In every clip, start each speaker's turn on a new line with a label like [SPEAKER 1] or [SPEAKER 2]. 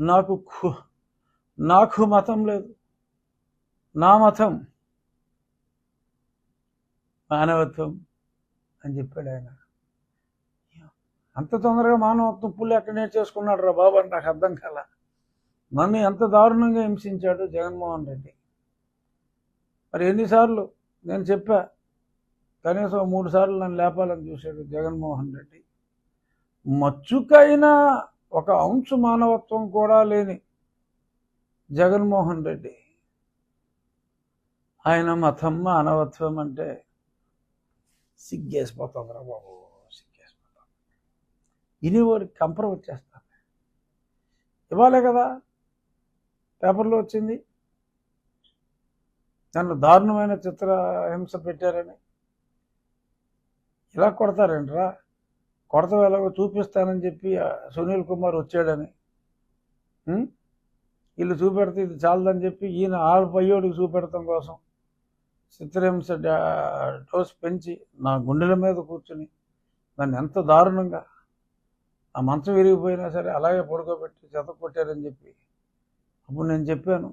[SPEAKER 1] నాకు నాకు మతం లేదు. నా మతం మానవత్వం అని చెప్పాడు ఆయన. అంత తొందరగా మానవత్వం పుల్లి ఎక్కడ నేర్చేసుకున్నాడు రా బాబు అని నాకు అర్థం కాల. నన్ను ఎంత దారుణంగా హింసించాడు జగన్మోహన్ రెడ్డి. మరి ఎన్నిసార్లు నేను చెప్పా కనీసం మూడు సార్లు నన్ను లేపాలని చూశాడు జగన్మోహన్ రెడ్డి. మచ్చుకైనా ఒక అంశు మానవత్వం కూడా లేని జగన్మోహన్ రెడ్డి. ఆయన మతం మానవత్వం అంటే సిగ్గేసిపోతాం రా బాబు సిగ్గేసిపోతుంది ఇని వారికి కంపరం వచ్చేస్తాను ఇవ్వాలే కదా. పేపర్లో వచ్చింది. నన్ను దారుణమైన చిత్ర హింస పెట్టారని. ఇలా కొడతారేంట్రా? కొడత ఎలాగో చూపిస్తానని చెప్పి సునీల్ కుమార్ వచ్చాడని. వీళ్ళు చూపెడితే ఇది చాలదని చెప్పి ఈయన ఆరు పయ్యోడికి చూపెడతాం కోసం. చిత్రహింస డోస్ పెంచి నా గుండెల మీద కూర్చుని నన్ను ఎంత దారుణంగా ఆ మంచం విరిగిపోయినా సరే అలాగే పడుకోబెట్టి చెత కొట్టారని చెప్పి అప్పుడు నేను చెప్పాను.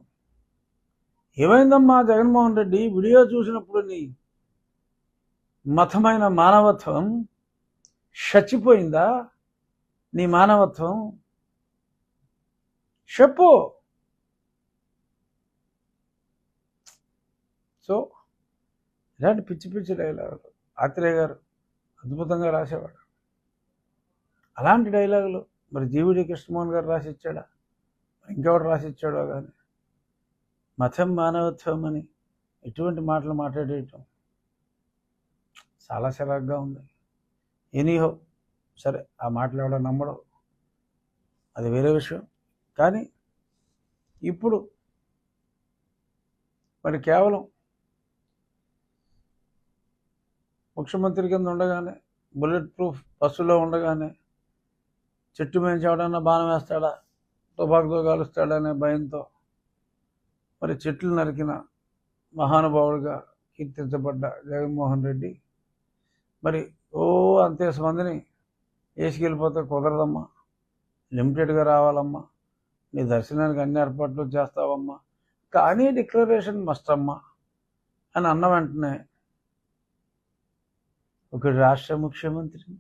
[SPEAKER 1] ఏమైందమ్మా జగన్మోహన్ రెడ్డి? వీడియో చూసినప్పుడు నీ మతమైన మానవత్వం చచ్చిపోయిందా? నీ మానవత్వం? చెప్పు. సో ఇలాంటి పిచ్చి పిచ్చి డైలాగులు. ఆత్రేయ గారు అద్భుతంగా రాసేవాడు. అలాంటి డైలాగులు. మరి జీవిడి కృష్ణమోహన్ గారు రాసిచ్చాడా? ఇంకెవడు రాసిచ్చాడో కానీ మతం మానవత్వం అని ఎటువంటి మాటలు మాట్లాడేయటం? చాలా చిరాగ్గా ఉంది. ఎనీహో సరే ఆ మాటలు ఎవడో నమ్మడం అది వేరే విషయం. కానీ ఇప్పుడు మరి కేవలం ముఖ్యమంత్రి కింద ఉండగానే బుల్లెట్ ప్రూఫ్ బస్సులో ఉండగానే చెట్టు మీద ఎవడన్నా బాణం వేస్తాడా తుపాకుతో కాలుస్తాడనే భయంతో మరి చెట్లు నరికిన మహానుభావుడిగా కీర్తించబడ్డ జగన్మోహన్ రెడ్డి మరి ఓ అంతేసి మందిని వేసుకెళ్ళిపోతే కుదరదమ్మా. లిమిటెడ్గా రావాలమ్మా. నీ దర్శనానికి అన్ని ఏర్పాట్లు చేస్తావమ్మా. కానీ డిక్లరేషన్ మస్ట్ అమ్మా అని అన్న వెంటనే ఒక రాష్ట్ర ముఖ్యమంత్రిని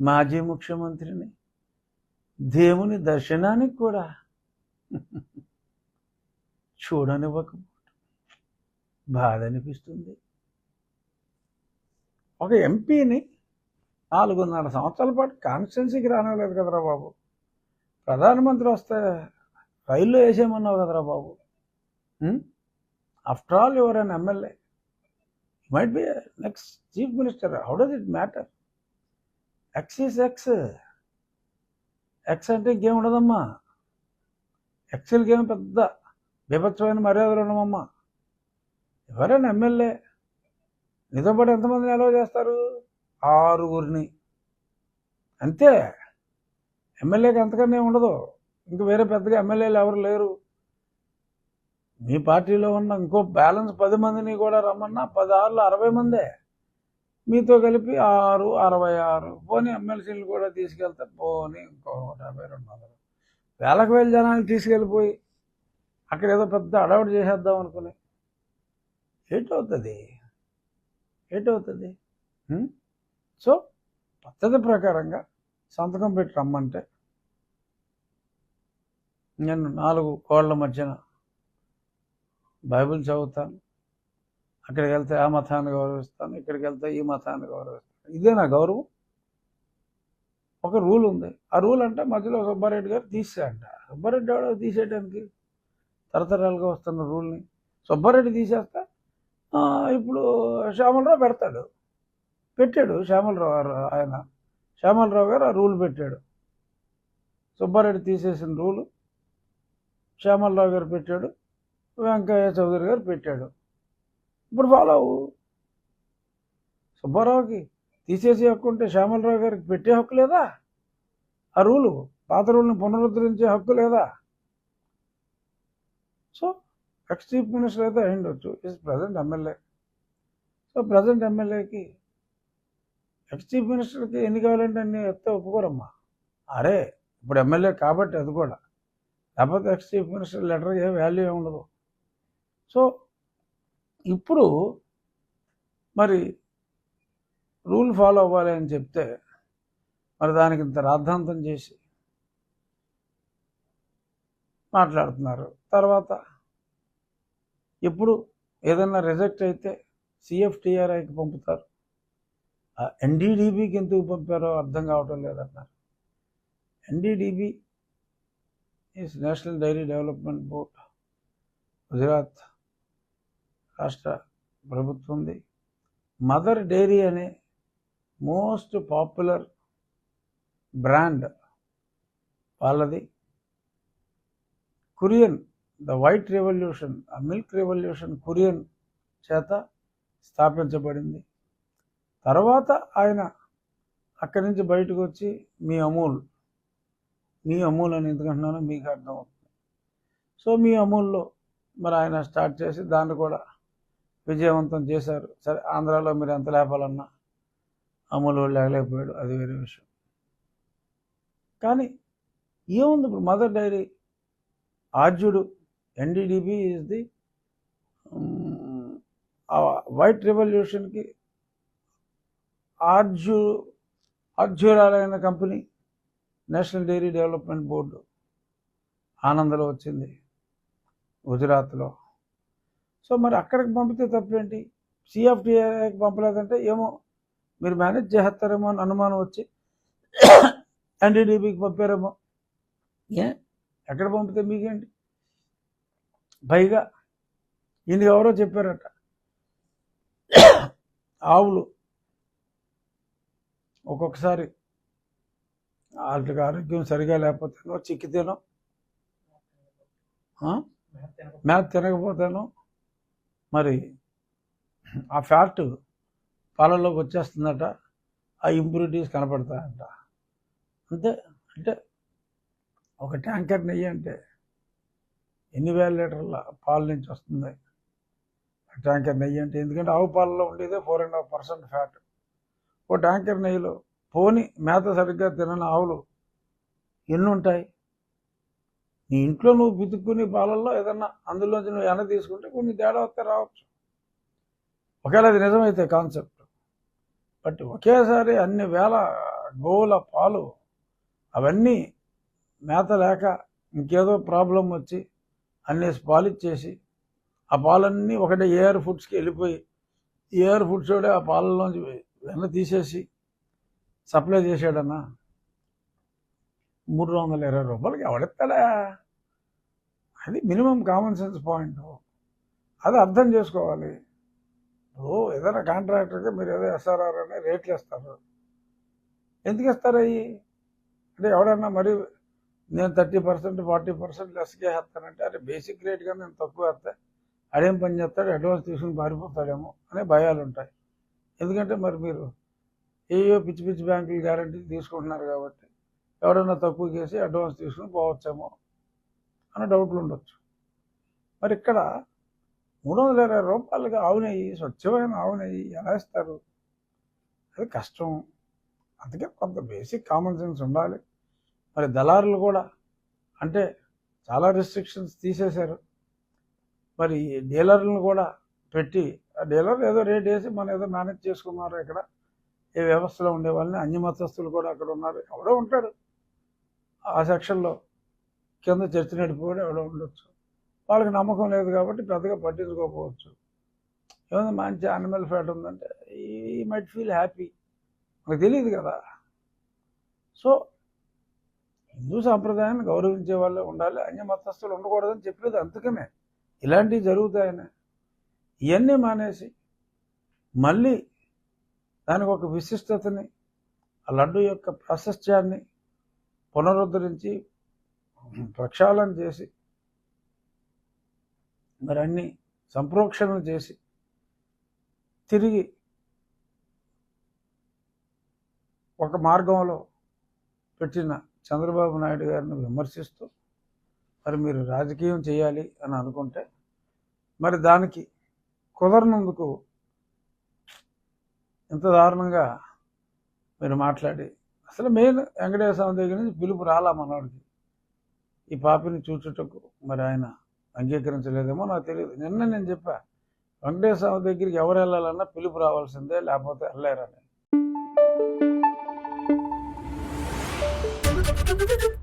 [SPEAKER 1] మాజీ ముఖ్యమంత్రిని దేవుని దర్శనానికి కూడా చూడనివ్వకపోవటం బాధ అనిపిస్తుంది. ఒక ఎంపీని నాలుగున్నర సంవత్సరాల పాటు కాన్స్టిట్యున్సీకి రానివ్వలేదు కదరా బాబు. ప్రధానమంత్రి వస్తే రైల్లో వేసేయమన్నావు కదరా బాబు. After all you're an MLA might be next chief minister how does it matter ex is ex ex అంటే ఇంకేం ఉండదమ్మా. ఎక్స్ఎల్కి ఏమి పెద్ద బీభత్సమైన మర్యాదలు ఉండమమ్మా. ఎవరైనా ఎమ్మెల్యే నీతో పాటు ఎంతమందిని అలవ్ చేస్తారు? ఆరుగురిని. అంతే. ఎమ్మెల్యేకి అంతకన్నా ఉండదు. ఇంక వేరే పెద్దగా ఎమ్మెల్యేలు ఎవరు లేరు. మీ పార్టీలో ఉన్న ఇంకో బ్యాలెన్స్ పది మందిని కూడా రమ్మన్నా పది అరవై మందే. మీతో కలిపి ఆరు అరవై ఆరు. పోనీ ఎమ్మెల్సీలు కూడా తీసుకెళ్తే పోనీ ఇంకో నూట యాభై రెండు వందలు. వేలకు వేల జనాన్ని తీసుకెళ్ళిపోయి అక్కడ ఏదో పెద్ద అడవుడు చేసేద్దాం అనుకుని. ఏటవుతుంది? ఏటవుతుంది? సో పద్ధతి ప్రకారంగా సంతకం పెట్టి రమ్మంటే నేను నాలుగు కోళ్ళ మధ్యన బైబిల్ చదువుతాను అక్కడికి వెళ్తే ఆ మతాన్ని గౌరవిస్తాను ఇక్కడికి వెళ్తే ఈ మతాన్ని గౌరవిస్తాను. ఇదే నా గౌరవం. ఒక రూల్ ఉంది. ఆ రూల్ అంటే మధ్యలో సుబ్బారెడ్డి గారు తీసేయంట సుబ్బారెడ్డి ఎవడో తీసేయడానికి తరతరాలుగా వస్తున్న రూల్ని. సుబ్బారెడ్డి తీసేస్తే ఇప్పుడు శ్యామలరావు పెడతాడు. పెట్టాడు శ్యామలరావు గారు ఆయన. శ్యామలరావు గారు ఆ రూల్ పెట్టాడు. సుబ్బారెడ్డి తీసేసిన రూలు శ్యామలరావు గారు పెట్టాడు. వెంకయ్య చౌదరి గారు పెట్టాడు. ఇప్పుడు ఫాలో అవ్వు సుబ్బారావుకి తీసేసే హక్కు ఉంటే శ్యామలరావు గారికి పెట్టే హక్కు లేదా? ఆ రూలు పాత రూల్ని పునరుద్ధరించే హక్కు లేదా? సో ఎక్స్ చీఫ్ మినిస్టర్ అయితే అయిండొచ్చు is present MLA so present ఎమ్మెల్యేకి ఎక్స్ చీఫ్ మినిస్టర్కి ఎన్ని కావాలంటే అన్ని ఎత్తే ఒప్పుకోరమ్మా. అరే ఇప్పుడు ఎమ్మెల్యే కాబట్టి అది కూడా. లేకపోతే ఎక్స్ చీఫ్ మినిస్టర్ లెటర్ ఏ వాల్యూ ఉండదు. సో ఇప్పుడు మరి రూల్ ఫాలో అవ్వాలి అని చెప్తే మరి దానికి ఇంత రాద్ధాంతం చేసి మాట్లాడుతున్నారు. తర్వాత ఎప్పుడు ఏదైనా రిజెక్ట్ అయితే సిఎఫ్టీఆర్ఐకి పంపుతారు. ఎన్డీడీబీకి ఎందుకు పంపారో అర్థం కావటం లేదన్నారు. NDDB is national dairy development board Gujarat రాష్ట్ర ప్రభుత్వంది మదర్ డైరీ అనే మోస్ట్ పాపులర్ బ్రాండ్ వాళ్ళది. కురియన్ ద వైట్ రెవల్యూషన్ ఆ మిల్క్ రెవల్యూషన్ కురియన్ చేత స్థాపించబడింది. తర్వాత ఆయన అక్కడి నుంచి బయటకు వచ్చి మీ అమూల్ మీ అమూల్ అని ఎందుకంటున్నానో మీకు అర్థమవుతుంది. సో మీ అమూల్లో మరి ఆయన స్టార్ట్ చేసి దాన్ని కూడా విజయవంతం చేశారు. సరే ఆంధ్రాలో మీరు ఎంత లేపాలన్నా అమూల్ లేకపోయాడు అది వేరే విషయం. కానీ ఏముంది ఇప్పుడు? మదర్ డైరీ ఆర్జుడు NDDB is the um, white రెవల్యూషన్కి ఆర్జు ఆర్జురాలైన company national dairy development board ఆనందలో వచ్చింది గుజరాత్లో. సో మరి అక్కడికి పంపితే తప్పేంటి? సిఎఫ్టీఏకి పంపలేదంటే ఏమో మీరు మేనేజ్ చేస్తారేమో అని అనుమానం వచ్చి ఎన్డీడీబీకి పంపారేమో. ఏ? ఎక్కడ పంపితే మీకేంటి? పైగా ఈయన ఎవరో చెప్పారట. ఆవులు. ఒక్కొక్కసారి వాళ్ళకి ఆరోగ్యం సరిగా లేకపోతేనో చిక్కితేనో మేత తినకపోతేనో మరి ఆ ఫ్యాట్ పాలల్లోకి వచ్చేస్తుందట ఆ ఇంప్యూరిటీస్ కనపడతాయంట. అంతే అంటే ఒక ట్యాంకర్ నెయ్యి అంటే ఎన్ని వేల లీటర్ల పాల నుంచి వస్తుంది? ఆ ట్యాంకర్ నెయ్యి అంటే ఎందుకంటే ఆవు పాలలో ఉండేదే four and half percent fat oh tanker నెయ్యిలో పోని మేత సరిగ్గా తినని ఆవులు ఎన్ని ఉంటాయి? నీ ఇంట్లో నువ్వు పితుక్కుని పాలల్లో ఏదన్నా అందులోంచి నువ్వు వెన తీసుకుంటే కొన్ని తేడా వస్తే రావచ్చు. ఒకవేళ అది నిజమైతే కాన్సెప్ట్. బట్ ఒకేసారి అన్ని వేల గోవుల పాలు అవన్నీ మేత లేక ఇంకేదో ప్రాబ్లం వచ్చి అన్ని పాలిచ్చేసి ఆ పాలన్నీ ఒకటే ఏఆర్ ఫుడ్స్కి వెళ్ళిపోయి ఏఆర్ ఫుడ్స్ కూడా ఆ పాలలోంచి వెన్న తీసేసి సప్లై చేశాడన్నా మూడు వందల ఇరవై రూపాయలకి ఎవడెత్తాడా అది మినిమం కామన్ సెన్స్ పాయింట్ అది అర్థం చేసుకోవాలి. ఓ ఏదైనా కాంట్రాక్టర్గా మీరు ఏదో ఎస్ఆర్ఆర్ అనే రేట్లు ఇస్తారు. ఎందుకు ఇస్తారు అవి అంటే ఎవడన్నా మరి నేను థర్టీ పర్సెంట్ ఫార్టీ పర్సెంట్ లెస్గా వేస్తానంటే అరే బేసిక్ రేట్గా నేను తక్కువ వేస్తే అడేం పని చేస్తాడు అడ్వాన్స్ తీసుకుని పారిపోతాడేమో అనే భయాలు ఉంటాయి. ఎందుకంటే మరి మీరు ఏయో పిచ్చి పిచ్చి బ్యాంకులు గ్యారంటీ తీసుకుంటున్నారు కాబట్టి ఎవరైనా తక్కువ చేసి అడ్వాన్స్ తీసుకుని పోవచ్చేమో అనే డౌట్లు ఉండొచ్చు. మరి ఇక్కడ మూడు వందల ఇరవై రూపాయలుగా ఆవు నెయ్యి స్వచ్ఛమైన ఆవు నెయ్యి ఎలా ఇస్తారు అది కష్టం. అందుకే కొంత బేసిక్ కామన్ సెన్స్ ఉండాలి. మరి దళారులు కూడా అంటే చాలా రిస్ట్రిక్షన్స్ తీసేశారు. మరి డీలర్లను కూడా పెట్టి ఆ డీలర్ ఏదో రేట్ వేసి మనం ఏదో మేనేజ్ చేసుకున్నారు ఇక్కడ. ఏ వ్యవస్థలో ఉండే వాళ్ళని అన్ని మతస్థులు కూడా అక్కడ ఉన్నారు. ఎవడో ఉంటాడు. ఆ సెక్షన్లో కింద చర్చ నడిపోయాడు ఎవడో ఉండొచ్చు. వాళ్ళకి నమ్మకం లేదు కాబట్టి పెద్దగా పట్టించుకోకపోవచ్చు. ఏమైనా మంచి అనిమల్ ఫ్యాట్ ఉందంటే ఈ మైట్ ఫీల్ హ్యాపీ మనకు తెలియదు కదా. సో హిందూ సాంప్రదాయాన్ని గౌరవించే వాళ్ళే ఉండాలి అన్య మతస్థులు ఉండకూడదని చెప్పేది అందుకనే. ఇలాంటివి జరుగుతాయని. ఇవన్నీ మానేసి మళ్ళీ దానికి ఒక విశిష్టతని ఆ లడ్డు యొక్క ప్రాశస్త్యాన్ని పునరుద్ధరించి ప్రక్షాళన చేసి మరి అన్ని సంప్రోక్షణలు చేసి తిరిగి ఒక మార్గంలో పెట్టిన చంద్రబాబు నాయుడు గారిని విమర్శిస్తూ మరి మీరు రాజకీయం చేయాలి అని అనుకుంటే మరి దానికి కుదరనందుకు ఇంత దారుణంగా మీరు మాట్లాడి అసలు మెయిన్ వెంకటేశ్వర స్వామి దగ్గర నుంచి పిలుపు రాలా మనవాడికి ఈ పాపిని చూచుటకు మరి ఆయన అంగీకరించలేదేమో నాకు తెలియదు. నిన్న నేను చెప్పా వెంకటేశ్వర స్వామి దగ్గరికి ఎవరు వెళ్ళాలన్నా పిలుపు రావాల్సిందే లేకపోతే వెళ్ళారని Thank you.